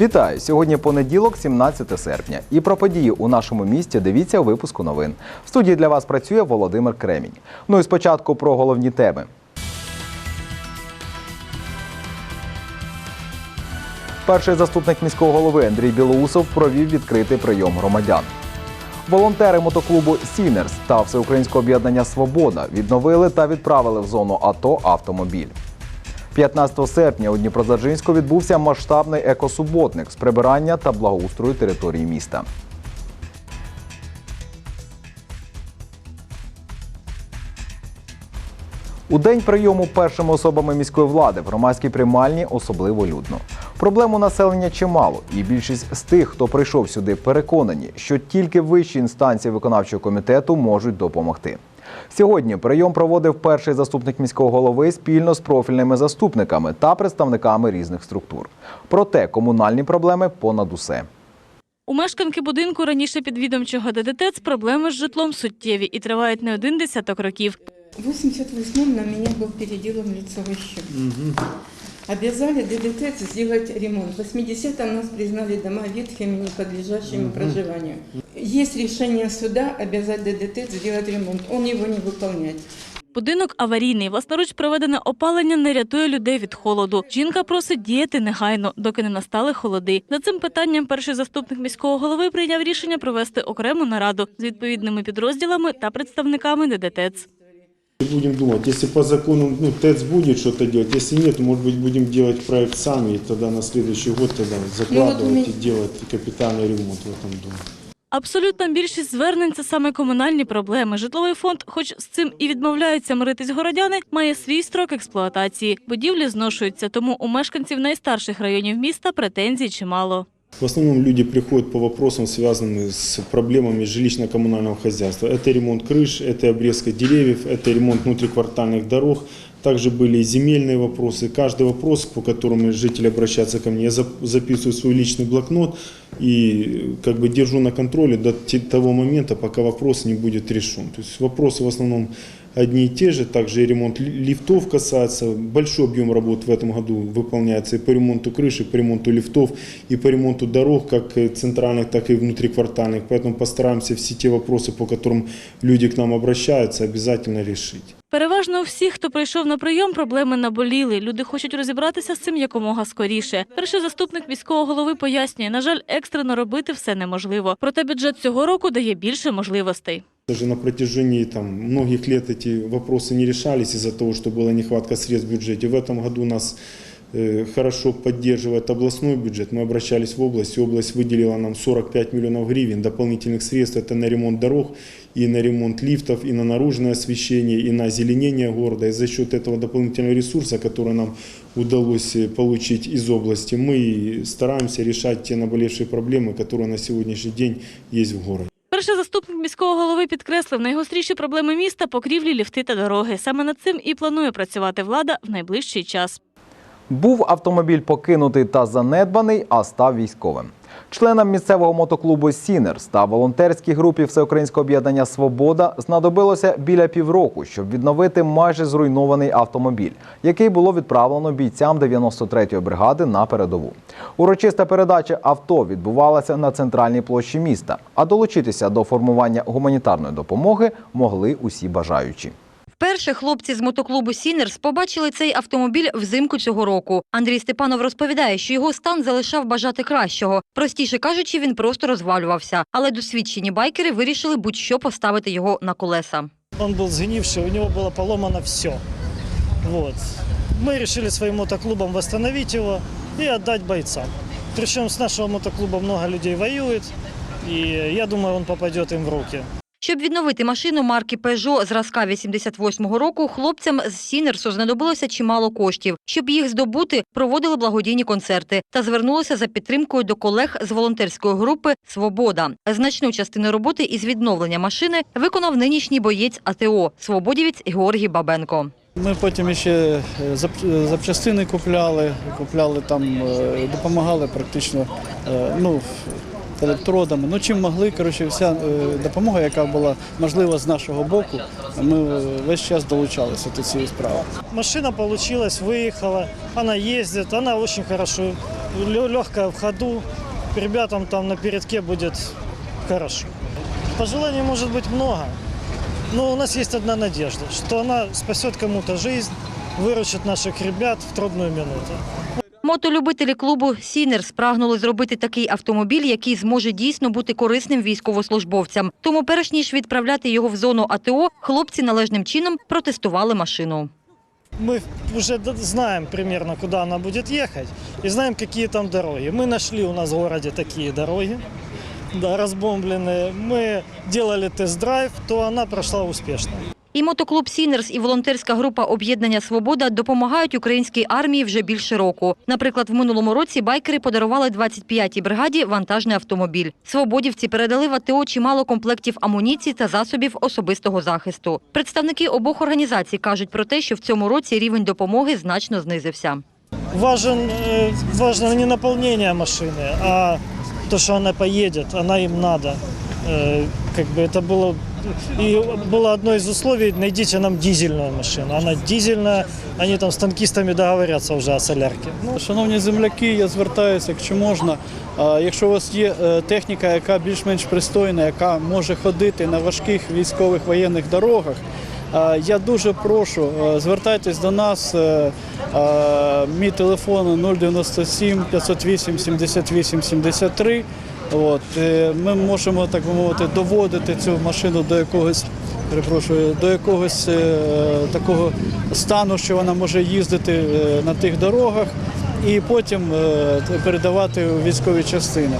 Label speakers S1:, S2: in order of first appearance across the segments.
S1: Вітаю! Сьогодні понеділок, 17 серпня. І про події у нашому місті дивіться випуску новин. В студії для вас працює Володимир Кремінь. Ну і спочатку про головні теми. Перший заступник міського голови Андрій Білоусов провів відкритий прийом громадян. Волонтери мотоклубу Сінерс та Всеукраїнського об'єднання Свобода відновили та відправили в зону АТО автомобіль. 15 серпня у Дніпродзержинську відбувся масштабний екосуботник з прибирання та благоустрою території міста. У день прийому першими особами міської влади в громадській приймальні особливо людно. Проблем у населення чимало, і більшість з тих, хто прийшов сюди, переконані, що тільки вищі інстанції виконавчого комітету можуть допомогти. Сьогодні прийом проводив перший заступник міського голови спільно з профільними заступниками та представниками різних структур. Проте комунальні проблеми понад усе.
S2: У мешканки будинку раніше підвідомчого ДДТ проблеми з житлом суттєві і тривають не один десяток років.
S3: В 88-м на меня был переделан лицевой счет. Обязали ДДТ сделать ремонт. В 80-м нас признали дома ветхими, не подлежащими проживанию. Есть решение суда обязать ДДТ сделать ремонт. Он его не выполняет.
S2: Будинок аварійний. Власноруч проведене опалення не рятує людей від холоду. Жінка просить діяти негайно, доки не настали холоди. За цим питанням перший заступник міського голови прийняв рішення провести окрему нараду з відповідними підрозділами та представниками ДДТЕЦ.
S4: Будем думать, если по закону ну, ТЭЦ будет что-то делать, если нет, то, может быть, будем делать проект сами, и тогда на следующий год тогда закладывать
S3: меня-
S4: и делать капитальный ремонт в этом доме.
S2: Абсолютна більшість звернень це саме комунальні проблеми. Житловий фонд, хоч з цим і відмовляються миритись городяни, має свій строк експлуатації. Будівлі зношуються, тому у мешканців найстарших районів міста претензій чимало.
S4: В основном люди приходят по вопросам, связанным с проблемами жилищно-коммунального хозяйства. Это ремонт крыш, это обрезка деревьев, это ремонт внутриквартальных дорог. Также были земельные вопросы. Каждый вопрос, по которому жители обращаются ко мне, я зап- записываю свой личный блокнот и как бы держу на контроле до того момента, пока вопрос не будет решен. То есть вопросы в основном одни и те же. Также и ремонт ли- лифтов касается. Большой объем работ в этом году выполняется и по ремонту крыши, и по ремонту лифтов, и по ремонту дорог, как э, центральных, так и внутриквартальных. Поэтому постараемся все те вопросы, по которым люди к нам обращаются, обязательно решить.
S2: Переважно у всіх, хто прийшов на прийом, проблеми наболіли. Люди хочуть розібратися з цим якомога скоріше. Перший заступник міського голови пояснює, на жаль, екстрено робити все неможливо. Проте бюджет цього року дає більше можливостей.
S4: Даже на протяжении там, многих лет эти вопросы не решались из-за того, что была нехватка средств в бюджете. В этом году нас э, хорошо поддерживает областной бюджет. Мы обращались в область, и область выделила нам 45 миллионов гривен дополнительных средств. Это на ремонт дорог, и на ремонт лифтов, и на наружное освещение, и на озеленение города. И за счет этого дополнительного ресурса, который нам удалось э, получить из области, мы стараемся решать те наболевшие проблемы, которые на сегодняшний день есть в городе.
S2: Перший заступник міського голови підкреслив, найгостріші проблеми міста покрівлі, ліфти та дороги. Саме над цим і планує працювати влада в найближчий час.
S1: Був автомобіль покинутий та занедбаний, а став військовим. Членам місцевого мотоклубу Сінерс та волонтерській групі Всеукраїнського об'єднання Свобода знадобилося біля півроку, щоб відновити майже зруйнований автомобіль, який було відправлено бійцям 93-ї бригади на передову. Урочиста передача авто відбувалася на центральній площі міста, а долучитися до формування гуманітарної допомоги могли усі бажаючі.
S5: Вперше хлопці з мотоклубу Сінерс побачили цей автомобіль взимку цього року. Андрій Степанов розповідає, що його стан залишав бажати кращого. Простіше кажучи, він просто розвалювався. Але досвідчені байкери вирішили будь-що поставити його на колеса.
S6: Он был сгнивший, у него было поломано все. Вот. Мы решили своим мотоклубом восстановить его и отдать бойцам. Причем с нашего мотоклуба много людей воюет, и я думаю, он попадет им в руки.
S5: Щоб відновити машину марки Peugeot зразка 88-го року, хлопцям з Сінерсу знадобилося чимало коштів. Щоб їх здобути, проводили благодійні концерти та звернулися за підтримкою до колег з волонтерської групи Свобода. Значну частину роботи із відновлення машини виконав нинішній боєць АТО Свободівець Георгій Бабенко.
S7: Ми потім ще е, запчастини купляли, купляли там, е, допомагали практично е, ну, електродами. Ну чим могли, коротше, вся е, допомога, яка була можлива з нашого боку, ми е, весь час долучалися до цієї справи.
S6: Машина получилась, выехала, она ездит, она очень хорошо, легкая в ходу, ребятам там на передке будет хорошо. Пожеланий может быть много, но у нас есть одна надежда, что она спасет кому-то жизнь, выручит наших ребят в трудную минуту.
S5: Мотолюбителі клубу «Сінерс» прагнули зробити такий автомобіль, який зможе дійсно бути корисним військовослужбовцям. Тому перш ніж відправляти його в зону АТО, хлопці належним чином протестували машину.
S6: Мы уже д- знаем примерно, куда она будет ехать, и знаем, какие там дороги. Мы нашли у нас в городе такие дороги, да, разбомбленные. Мы делали тест-драйв, то она прошла успешно.
S5: І мотоклуб «Сінерс» і волонтерська група «Об'єднання Свобода» допомагають українській армії вже більше року. Наприклад, в минулому році байкери подарували 25-й бригаді вантажний автомобіль. Свободівці передали в АТО чимало комплектів амуніції та засобів особистого захисту. Представники обох організацій кажуть про те, що в цьому році рівень допомоги значно знизився.
S6: Важен, э, важно не наполнение машины, а то, что она поедет, она им надо. Э, Как бы это было... И было одно из условий, найдите нам дизельную машину. Она дизельная, они там с танкистами договорятся уже о солярке. Ну,
S7: Шановні земляки, я звертаюся, якщо можна. Якщо у вас є е, техніка, яка більш-менш пристойна, яка може ходити на важких військових воєнних дорогах, я дуже прошу, е, звертайтесь до нас. е, Мій телефон 097 508 78 73. От, е, ми можемо, так би мовити, доводити цю машину до якогось, перепрошую, до якогось е, такого стану, що вона може їздити е, на тих дорогах і потім передавати у військові частини.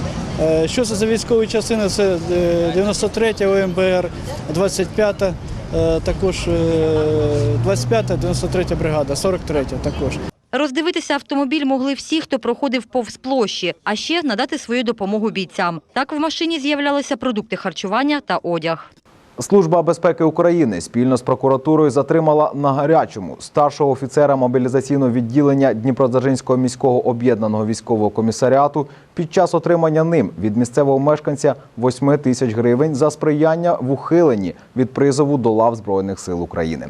S7: Що це за військові частини? Це е, 93 ОМБР, 25 е, також е, 25 93 бригада, 43 також.
S5: Роздивитися автомобіль могли всі, хто проходив повз площі, а ще надати свою допомогу бійцям. Так в машині з'являлися продукти харчування та одяг.
S1: Служба безпеки України спільно з прокуратурою затримала на гарячому старшого офіцера мобілізаційного відділення Дніпродзержинського міського об'єднаного військового комісаріату під час отримання ним від місцевого мешканця 8 тисяч гривень за сприяння в ухиленні від призову до лав Збройних сил України.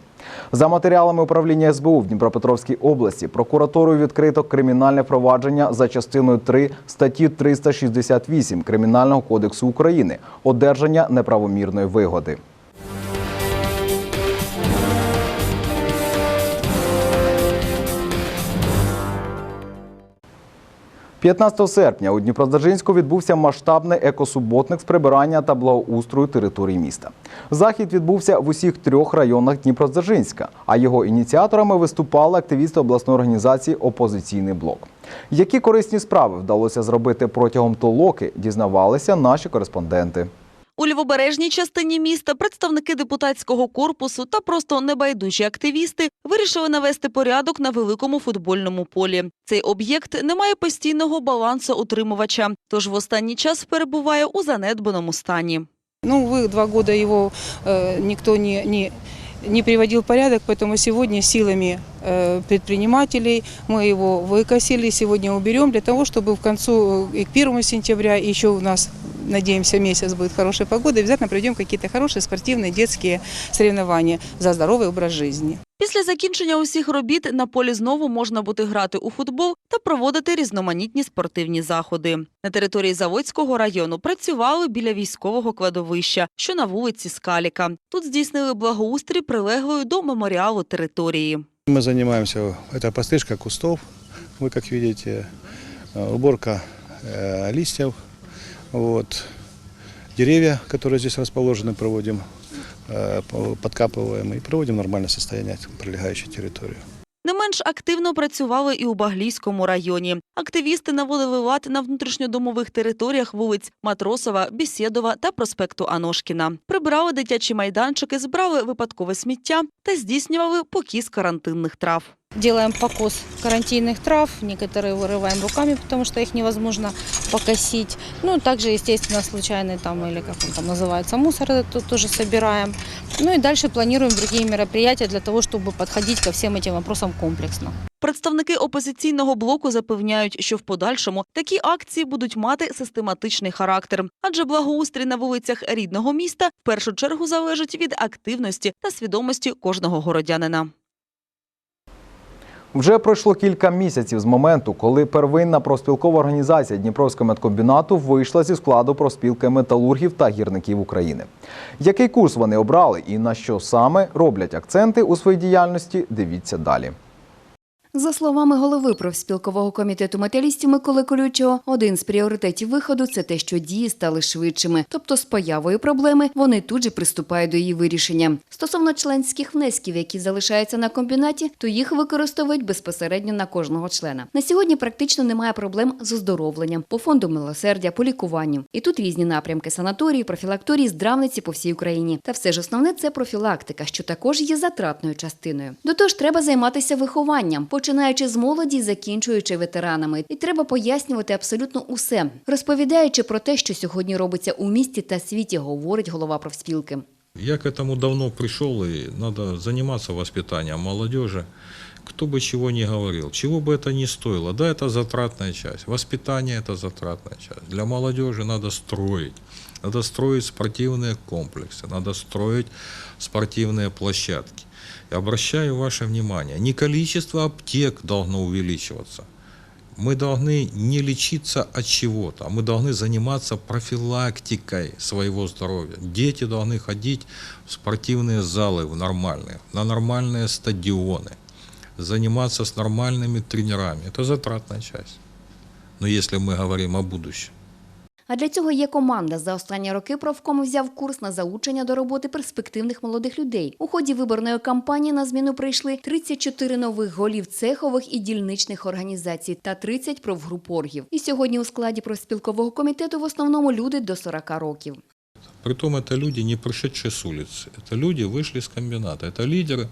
S1: За матеріалами управління СБУ в Дніпропетровській області прокуратурою відкрито кримінальне провадження за частиною 3 статті 368 Кримінального кодексу України одержання неправомірної вигоди. 15 серпня у Дніпродзержинську відбувся масштабний екосуботник з прибирання та благоустрою території міста. Захід відбувся в усіх трьох районах Дніпродзержинська, а його ініціаторами виступали активісти обласної організації Опозиційний блок. Які корисні справи вдалося зробити протягом толоки, дізнавалися наші кореспонденти.
S8: У лівобережній частині міста представники депутатського корпусу та просто небайдужі активісти вирішили навести порядок на великому футбольному полі. Цей об'єкт не має постійного балансу утримувача, тож в останній час перебуває у занедбаному стані.
S9: Ну, ви два года его э, никто не, не, не приводил в порядок, поэтому сегодня силами э, предпринимателей мы его выкосили, сегодня уберем для того, чтобы в концу э, и к 1 сентября, и еще у нас, надеемся, месяц будет хорошая погода, обязательно проведем какие-то хорошие спортивные детские соревнования за здоровый образ жизни.
S8: Після закінчення усіх робіт на полі знову можна буде грати у футбол та проводити різноманітні спортивні заходи. На території Заводського району працювали біля військового кладовища, що на вулиці Скаліка. Тут здійснили благоустрій прилеглої до меморіалу території.
S10: Мы занимаемся, это пострижка кустов, вы как видите, э, уборка э, листьев, вот, деревья, которые здесь расположены, проводим, э, по- подкапываем и в нормальное состояние прилегающей територію.
S8: Не менш активно працювали і у Баглійському районі. Активісти наводили лад на внутрішньодомових територіях вулиць Матросова, Бісєдова та проспекту Аношкіна. Прибирали дитячі майданчики, збрали випадкове сміття та здійснювали покіз карантинних трав.
S9: Делаем покос карантинных трав, некоторые вырываем руками, потому что их невозможно покосить. Ну, также, естественно, случайный там, или как он там называется, мусор это тоже собираем. Ну и дальше планируем другие мероприятия для того, чтобы подходить ко всем этим вопросам комплексно.
S8: Представники опозиційного блоку запевняють, що в подальшому такі акції будуть мати систематичний характер, адже благоустрій на вулицях рідного міста в першу чергу залежить від активності та свідомості кожного городянина.
S1: Вже пройшло кілька місяців з моменту, коли первинна профспілкова організація Дніпровського медкомбінату вийшла зі складу профспілки металургів та гірників України. Який курс вони обрали і на що саме роблять акценти у своїй діяльності? Дивіться далі.
S11: За словами голови профспілкового комітету металістів Миколи Колючого, один з пріоритетів виходу це те, що дії стали швидшими. Тобто, з появою проблеми вони тут же приступають до її вирішення. Стосовно членських внесків, які залишаються на комбінаті, то їх використовують безпосередньо на кожного члена. На сьогодні практично немає проблем з оздоровленням по фонду милосердя, по лікуванню. І тут різні напрямки санаторії, профілакторії, здравниці по всій Україні. Та все ж основне це профілактика, що також є затратною частиною. До того ж, треба займатися вихованням, починаючи з молоді, і закінчуючи ветеранами. І треба пояснювати абсолютно усе, розповідаючи про те, що сьогодні робиться у місті та світі, говорить голова профспілки.
S12: Я к этому давно пришел, и надо заниматься воспитанием молодежи. Кто бы чего ни говорил, чего бы это ни стоило, да, это затратная часть. Воспитание – это затратная часть. Для молодежи надо строить. Надо строить спортивные комплексы, надо строить спортивные площадки. Обращаю ваше внимание, не количество аптек должно увеличиваться. Мы должны не лечиться от чего-то, а мы должны заниматься профилактикой своего здоровья. Дети должны ходить в спортивные залы, в нормальные, на нормальные стадионы, заниматься с нормальными тренерами. Это затратная часть. Но если мы говорим о будущем.
S11: А для цього є команда. За останні роки профком взяв курс на залучення до роботи перспективних молодих людей. У ході виборної кампанії на зміну прийшли 34 нових голів цехових і дільничних організацій та 30 профгрупоргів. І сьогодні у складі профспілкового комітету в основному люди до 40 років.
S12: Притом это люди, не пришедшие с улицы. Это люди вышли с комбината. Это лидеры,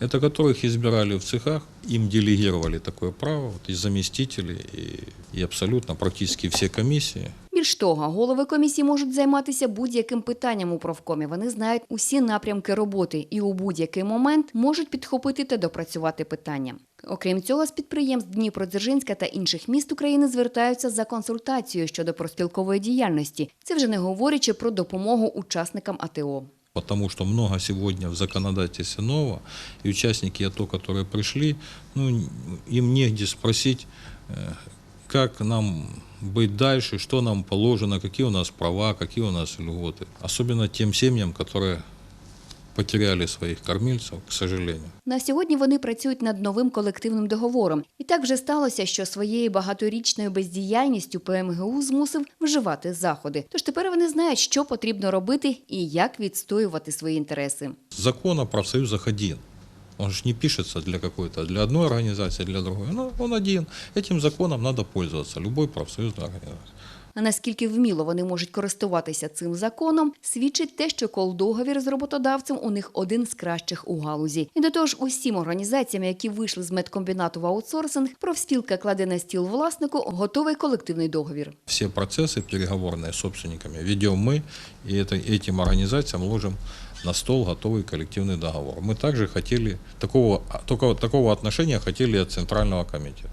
S12: это которых избирали в цехах, им делегировали такое право, вот, и заместители, и, и абсолютно практически все комиссии.
S11: Більш того, голови комісії можуть займатися будь-яким питанням у профкомі. Вони знають усі напрямки роботи і у будь-який момент можуть підхопити та допрацювати питання. Окрім цього, з підприємств Дніпродзержинська та інших міст України звертаються за консультацією щодо профспілкової діяльності. Це вже не говорячи про допомогу учасникам АТО.
S12: Потому что много сегодня в законодательстве нового, и участники АТО, которые пришли, ну, им негде спросить, э, как нам быть дальше, что нам положено, какие у нас права, какие у нас льготы. Особенно тем семьям, которые потеряли своих кормильцев, к сожалению.
S11: На сьогодні вони працюють над новим колективним договором. І так вже сталося, що своєю багаторічною бездіяльністю ПМГУ змусив вживати заходи. Тож тепер вони знають, що потрібно робити і як відстоювати свої інтереси.
S12: Закон о профсоюзах один. Он же не пишется для какой-то, для одной организации, для другой. Ну, он один. Этим законом надо пользоваться, любой профсоюзной организации.
S11: А наскільки вміло вони можуть користуватися цим законом, свідчить те, що кол-договір з роботодавцем у них один з кращих у галузі. І до того ж, усім організаціям, які вийшли з медкомбінату в аутсорсинг, профспілка кладе на стіл власнику готовий колективний договір.
S12: Все процессы переговорные с собственниками ведем мы, и это, этим организациям ложим на стол готовый коллективный договор. Мы также хотели, такого, такого, такого отношения хотели от Центрального комитета.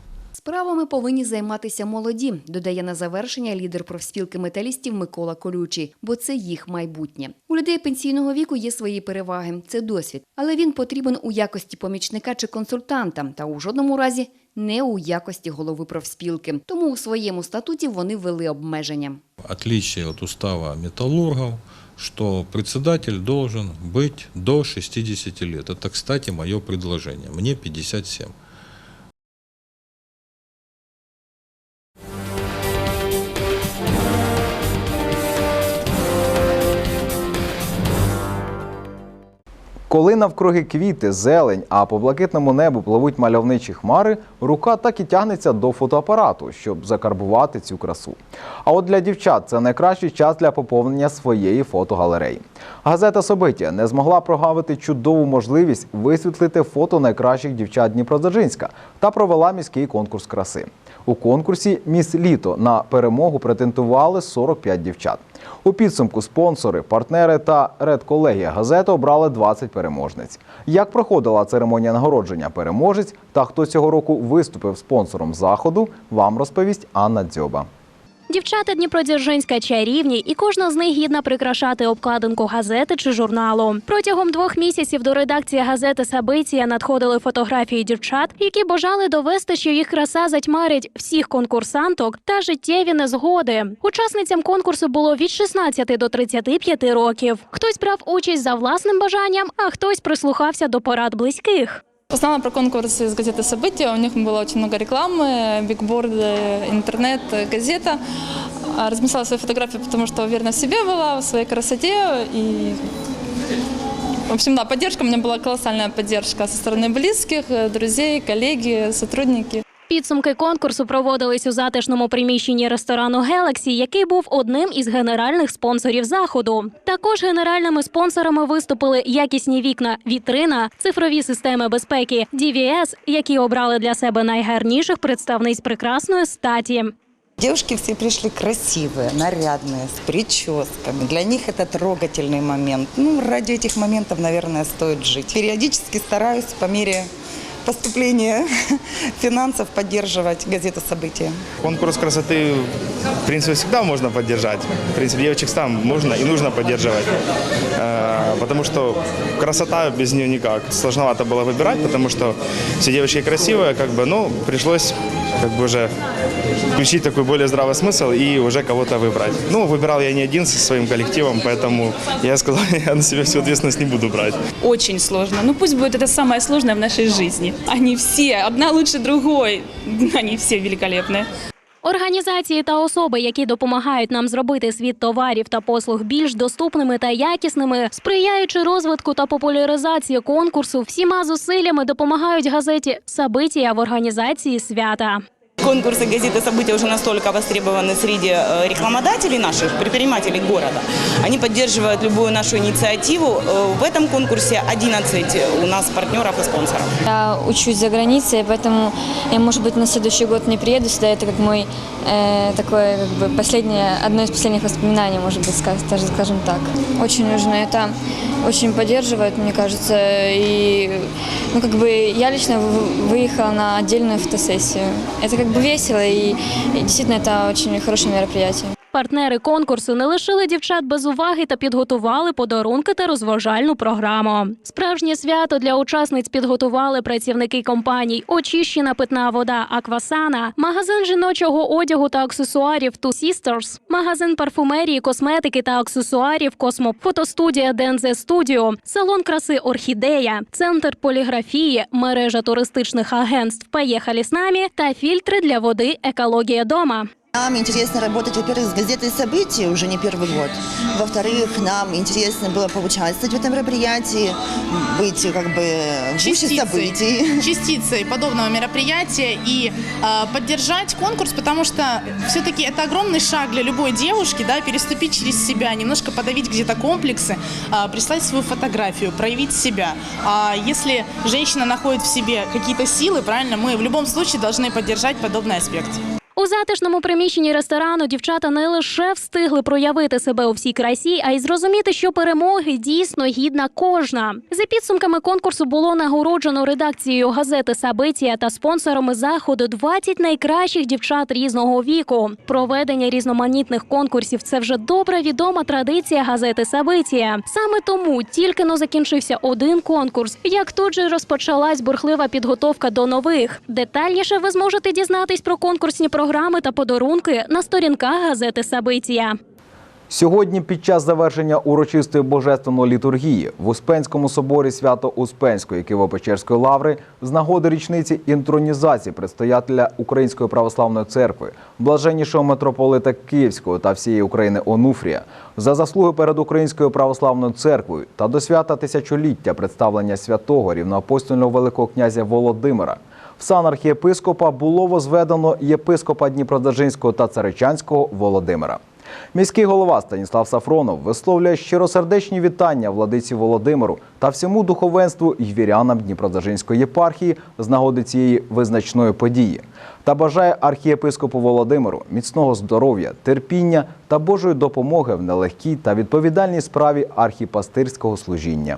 S11: Справами повинні займатися молоді, додає на завершення лідер профспілки металістів Микола Колючий, бо це їх майбутнє. У людей пенсійного віку є свої переваги, це досвід, але він потрібен у якості помічника чи консультанта, та у жодному разі не у якості голови профспілки. Тому у своєму статуті вони ввели обмеження.
S12: Отличие от устава металлургов, что председатель должен быть до 60 лет. Это, кстати, мое предложение. Мне 57.
S1: Коли навкруги квіти, зелень, а по блакитному небу пливуть мальовничі хмари, рука так і тягнеться до фотоапарату, щоб закарбувати цю красу. А от для дівчат це найкращий час для поповнення своєї фотогалереї. Газета Собиття не змогла прогавити чудову можливість висвітлити фото найкращих дівчат Дніпродзержинська та провела міський конкурс краси. У конкурсі Міс Літо на перемогу претендували 45 дівчат. У підсумку спонсори, партнери та редколегія газети обрали 20 переможниць. Як проходила церемонія нагородження переможець та хто цього року виступив спонсором заходу, вам розповість Анна Дзьоба.
S13: Дівчата Дніпродзержинська чарівні, і кожна з них гідна прикрашати обкладинку газети чи журналу. Протягом двох місяців до редакції газети Сабиція надходили фотографії дівчат, які бажали довести, що їх краса затьмарить всіх конкурсанток та життєві незгоди. Учасницям конкурсу було від 16 до 35 років. Хтось брав участь за власним бажанням, а хтось прислухався до порад близьких.
S14: Узнала про конкурс из газеты «События». У них было очень много рекламы, бигборды, интернет, газета. А, Разместила свои фотографии, потому что уверена в себе была, в своей красоте. И, в общем, да, поддержка, у меня была колоссальная поддержка со стороны близких, э, друзей, коллеги, сотрудники.
S13: Підсумки конкурсу проводились у затишному приміщенні ресторану Гелаксі, який був одним із генеральних спонсорів заходу. Також генеральними спонсорами виступили якісні вікна, вітрина, цифрові системи безпеки, DVS, які обрали для себе найгарніших представниць прекрасної статі.
S15: Девушки все пришли красивые, нарядные, с прическами. Для них это трогательный момент. Ну, ради этих моментов, наверное, стоит жить. Периодически стараюсь по мере поступления финансов поддерживать газету «События».
S16: Конкурс красоты, в принципе, всегда можно поддержать. В принципе, девочек там можно и нужно поддерживать. Э, Потому что красота без нее никак. Сложновато было выбирать, потому что все девочки красивые, как бы, ну, пришлось как бы уже включить такой более здравый смысл и уже кого-то выбрать. Ну, выбирал я не один со своим коллективом, поэтому я сказал, я на себя всю ответственность не буду брать.
S17: Очень сложно. Ну пусть будет это самое сложное в нашей жизни. Они все, одна лучше другой. Они все великолепны.
S13: Організації та особи, які допомагають нам зробити світ товарів та послуг більш доступними та якісними, сприяючи розвитку та популяризації конкурсу, всіма зусиллями допомагають газеті Сабитія в організації свята.
S18: Конкурсы газеты «События» уже настолько востребованы среди э, рекламодателей наших, предпринимателей города. Они поддерживают любую нашу инициативу. Э, В этом конкурсе 11 у нас партнеров и спонсоров.
S19: Я учусь за границей, поэтому я, может быть, на следующий год не приеду сюда. Это как мой э, такое, как бы, последнее, одно из последних воспоминаний, может быть, даже скажем так. Очень нужно это, очень поддерживает, мне кажется. И, ну, как бы, я лично вы- выехала на отдельную фотосессию. Это как бы весело, и, и действительно это очень хорошее мероприятие.
S13: Партнери конкурсу не лишили дівчат без уваги та підготували подарунки та розважальну програму. Справжнє свято для учасниць підготували працівники компаній Очищена питна вода Аквасана, магазин жіночого одягу та аксесуарів Two Sisters, магазин парфумерії, косметики та аксесуарів Космо, фотостудія Дензе Студіо, салон краси Орхідея, центр поліграфії, мережа туристичних агентств Поїхали з нами та фільтри для води Екологія дома.
S20: Нам интересно работать, во-первых, с газетой «События» уже не первый год. Во-вторых, нам интересно было поучаствовать в этом мероприятии, быть как бы в гуще событий.
S21: частицей подобного мероприятия и э, поддержать конкурс, потому что все-таки это огромный шаг для любой девушки, да, переступить через себя, немножко подавить где-то комплексы, э, прислать свою фотографию, проявить себя. А если женщина находит в себе какие-то силы, правильно, мы в любом случае должны поддержать подобный аспект.
S13: У затишному приміщенні ресторану дівчата не лише встигли проявити себе у всій красі, а й зрозуміти, що перемоги дійсно гідна кожна. За підсумками конкурсу було нагороджено редакцією газети Сабитія та спонсорами заходу 20 найкращих дівчат різного віку. Проведення різноманітних конкурсів це вже добра відома традиція газети Сабитія. Саме тому тільки но закінчився один конкурс, як тут же розпочалась бурхлива підготовка до нових. Детальніше ви зможете дізнатись про конкурсні програми та подарунки на сторінках газети Сабитія.
S1: Сьогодні, під час завершення урочистої божественної літургії в Успенському соборі Свято-Успенської Києво-Печерської лаври з нагоди річниці інтронізації предстоятеля Української православної церкви, блаженнішого митрополита Київського та всієї України Онуфрія, за заслуги перед Українською православною церквою та до свята тисячоліття представлення святого рівноапостольного великого князя Володимира. В сан архієпископа було возведено єпископа Дніпродзержинського та Царичанського Володимира. Міський голова Станіслав Сафронов висловлює щиросердечні вітання владиці Володимиру та всьому духовенству й вірянам Дніпродзержинської єпархії з нагоди цієї визначної події та бажає архієпископу Володимиру міцного здоров'я, терпіння та Божої допомоги в нелегкій та відповідальній справі архіпастирського служіння.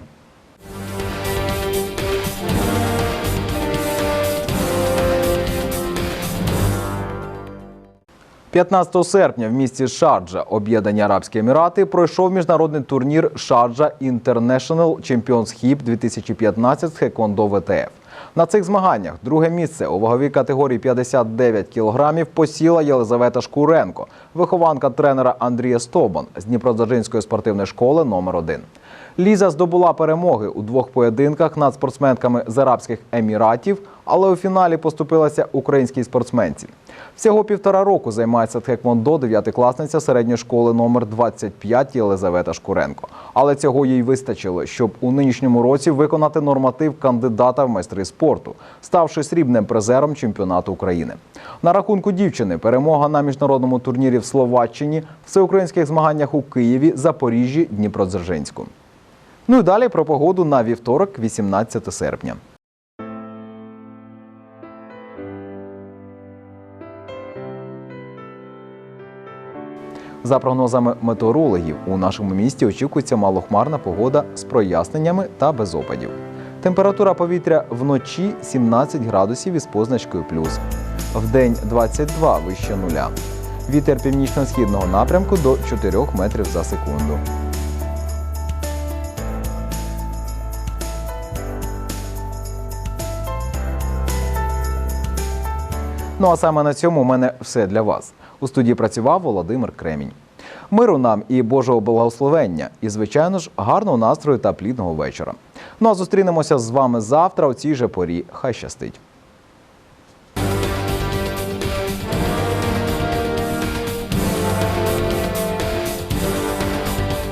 S1: 15 серпня в місті Шарджа, Об'єднані Арабські Емірати, пройшов міжнародний турнір Шарджа International Champions Hip 2015 з Хекондо ВТФ. На цих змаганнях друге місце у ваговій категорії 59 кілограмів посіла Єлизавета Шкуренко, вихованка тренера Андрія Стобан з Дніпродзержинської спортивної школи номер 1 Ліза здобула перемоги у двох поєдинках над спортсменками з Арабських Еміратів, але у фіналі поступилася українській спортсменці. Всього півтора року займається тхеквондо дев'ятикласниця середньої школи номер 25 Єлизавета Шкуренко. Але цього їй вистачило, щоб у нинішньому році виконати норматив кандидата в майстри спорту, ставши срібним призером чемпіонату України. На рахунку дівчини перемога на міжнародному турнірі в Словаччині, всеукраїнських змаганнях у Києві, Запоріжжі, Дніпродзержинську. Ну і далі про погоду на вівторок, 18 серпня. За прогнозами метеорологів, у нашому місті очікується малохмарна погода з проясненнями та без опадів. Температура повітря вночі 17 градусів із позначкою плюс. Вдень 22 вище нуля. Вітер північно-східного напрямку до 4 метрів за секунду. Ну а саме на цьому у мене все для вас. У студії працював Володимир Кремінь. Миру нам і Божого благословення, і, звичайно ж, гарного настрою та плідного вечора. Ну а зустрінемося з вами завтра у цій же порі. Хай щастить!